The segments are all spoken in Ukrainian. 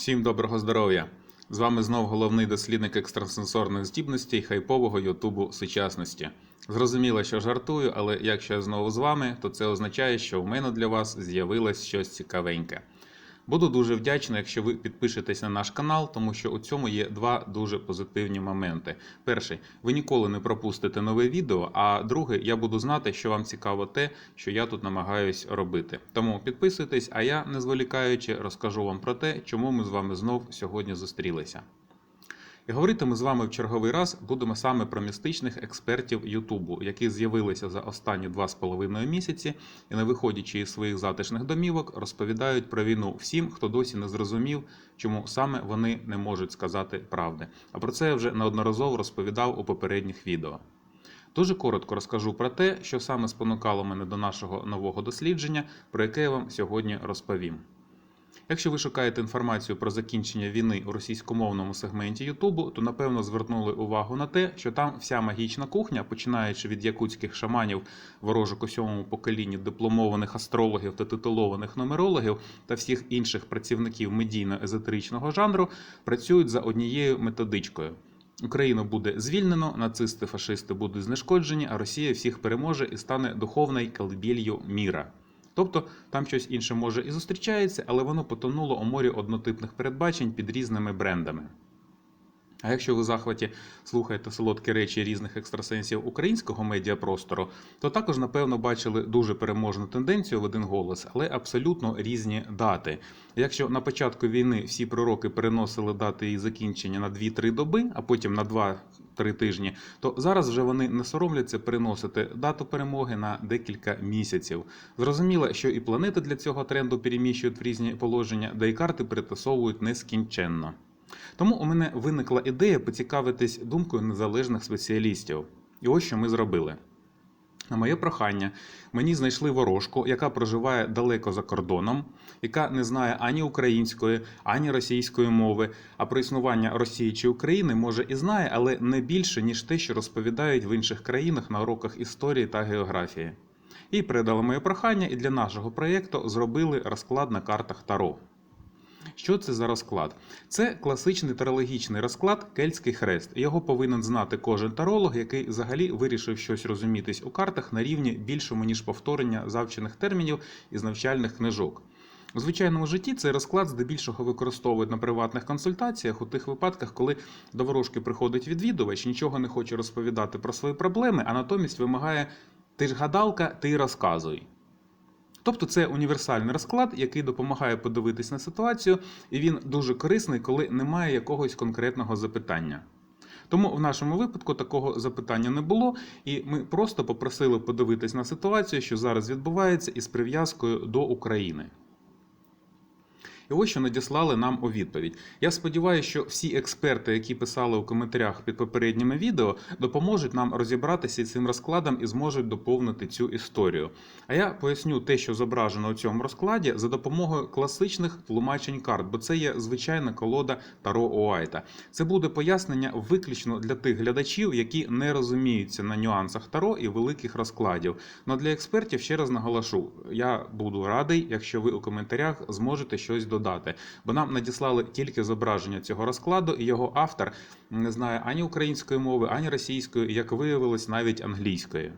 Всім доброго здоров'я! З вами знов головний дослідник екстрасенсорних здібностей хайпового Ютубу сучасності. Зрозуміло, що жартую, але якщо я знову з вами, то це означає, що в мене для вас з'явилось щось цікавеньке. Буду дуже вдячний, якщо ви підпишетесь на наш канал, тому що у цьому є два дуже позитивні моменти. Перший, ви ніколи не пропустите нове відео. А другий, я буду знати, що вам цікаво те, що я тут намагаюсь робити. Тому підписуйтесь, а я, не зволікаючи, розкажу вам про те, чому ми з вами знов сьогодні зустрілися. І говорити ми з вами в черговий раз будемо саме про містичних експертів Ютубу, які з'явилися за останні два з половиною місяці і, не виходячи із своїх затишних домівок, розповідають про війну всім, хто досі не зрозумів, чому саме вони не можуть сказати правди. А про це я вже неодноразово розповідав у попередніх відео. Дуже коротко розкажу про те, що саме спонукало мене до нашого нового дослідження, про яке я вам сьогодні розповім. Якщо ви шукаєте інформацію про закінчення війни у російськомовному сегменті Ютубу, то напевно звернули увагу на те, що там вся магічна кухня, починаючи від якутських шаманів ворожок у сьомому поколінні дипломованих астрологів та титулованих нумерологів та всіх інших працівників медійно-езотеричного жанру, працюють за однією методичкою. Україну буде звільнено, нацисти, фашисти будуть знешкоджені, а Росія всіх переможе і стане духовною колибілью міра. Тобто там щось інше може і зустрічається, але воно потонуло у морі однотипних передбачень під різними брендами. А якщо ви захваті слухаєте солодкі речі різних екстрасенсів українського медіапростору, то також, напевно, бачили дуже переможну тенденцію в один голос, але абсолютно різні дати. Якщо на початку війни всі пророки переносили дати її закінчення на 2-3 доби, а потім на 2-3 тижні, то зараз вже вони не соромляться переносити дату перемоги на декілька місяців. Зрозуміло, що і планети для цього тренду переміщують в різні положення, де і карти перетасовують нескінченно. Тому у мене виникла ідея поцікавитись думкою незалежних спеціалістів. І ось що ми зробили. На моє прохання, мені знайшли ворожку, яка проживає далеко за кордоном, яка не знає ані української, ані російської мови, а про існування Росії чи України може і знає, але не більше, ніж те, що розповідають в інших країнах на уроках історії та географії. І передали моє прохання, і для нашого проєкту зробили розклад на картах Таро. Що це за розклад? Це класичний тарологічний розклад Кельтський хрест. Його повинен знати кожен таролог, який взагалі вирішив щось розумітись у картах на рівні більшому, ніж повторення завчених термінів із навчальних книжок. У звичайному житті цей розклад здебільшого використовують на приватних консультаціях у тих випадках, коли до ворожки приходить відвідувач, нічого не хоче розповідати про свої проблеми, а натомість вимагає: ти ж гадалка, ти розказуй. Тобто це універсальний розклад, який допомагає подивитись на ситуацію, і він дуже корисний, коли немає якогось конкретного запитання. Тому в нашому випадку такого запитання не було, і ми просто попросили подивитись на ситуацію, що зараз відбувається, із прив'язкою до України. І ось що надіслали нам у відповідь. Я сподіваюся, що всі експерти, які писали у коментарях під попередніми відео, допоможуть нам розібратися цим розкладом і зможуть доповнити цю історію. А я поясню те, що зображено у цьому розкладі, за допомогою класичних тлумачень карт, бо це є звичайна колода Таро Уайта. Це буде пояснення виключно для тих глядачів, які не розуміються на нюансах Таро і великих розкладів. Но для експертів ще раз наголошу: я буду радий, якщо ви у коментарях зможете щось додати додати, бо нам надіслали тільки зображення цього розкладу, і його автор не знає ані української мови, ані російської, як виявилось, навіть англійської.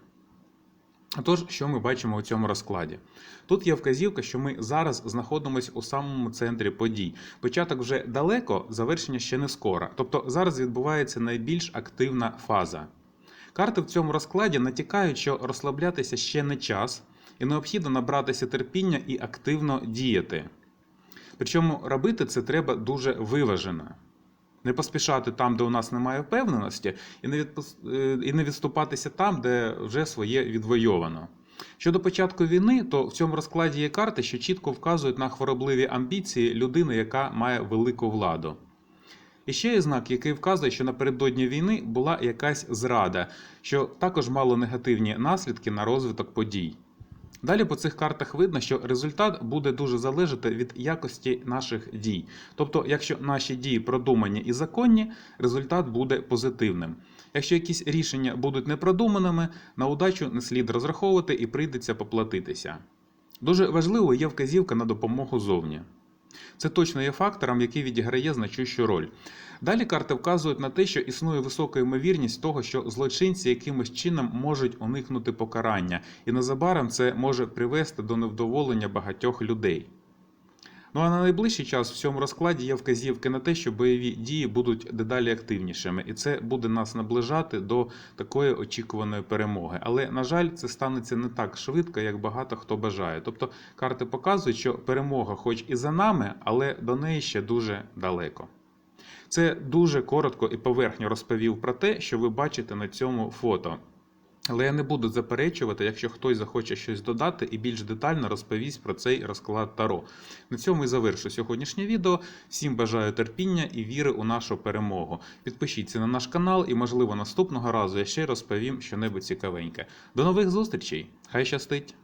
Тож, що ми бачимо у цьому розкладі? Тут є вказівка, що ми зараз знаходимося у самому центрі подій. Початок вже далеко, завершення ще не скоро. Тобто зараз відбувається найбільш активна фаза. Карти в цьому розкладі натякають, що розслаблятися ще не час, і необхідно набратися терпіння і активно діяти. Причому робити це треба дуже виважено. Не поспішати там, де у нас немає впевненості, і не відпус... і не відступатися там, де вже своє відвойовано. Щодо початку війни, то в цьому розкладі є карти, що чітко вказують на хворобливі амбіції людини, яка має велику владу. І ще є знак, який вказує, що напередодні війни була якась зрада, що також мало негативні наслідки на розвиток подій. Далі по цих картах видно, що результат буде дуже залежати від якості наших дій. Тобто, якщо наші дії продумані і законні, результат буде позитивним. Якщо якісь рішення будуть непродуманими, на удачу не слід розраховувати і прийдеться поплатитися. Дуже важливо є вказівка на допомогу зовні. Це точно є фактором, який відіграє значущу роль. Далі карти вказують на те, що існує висока ймовірність того, що злочинці якимось чином можуть уникнути покарання, і незабаром це може привести до невдоволення багатьох людей. Ну а на найближчий час в цьому розкладі є вказівки на те, що бойові дії будуть дедалі активнішими, і це буде нас наближати до такої очікуваної перемоги. Але на жаль, це станеться не так швидко, як багато хто бажає. Тобто карти показують, що перемога, хоч і за нами, але до неї ще дуже далеко. Це дуже коротко і поверхньо розповів про те, що ви бачите на цьому фото. Але я не буду заперечувати, якщо хтось захоче щось додати і більш детально розповість про цей розклад Таро. На цьому і завершу сьогоднішнє відео. Всім бажаю терпіння і віри у нашу перемогу. Підпишіться на наш канал, і, можливо, наступного разу я ще розповім щонебудь цікавеньке. До нових зустрічей! Хай щастить!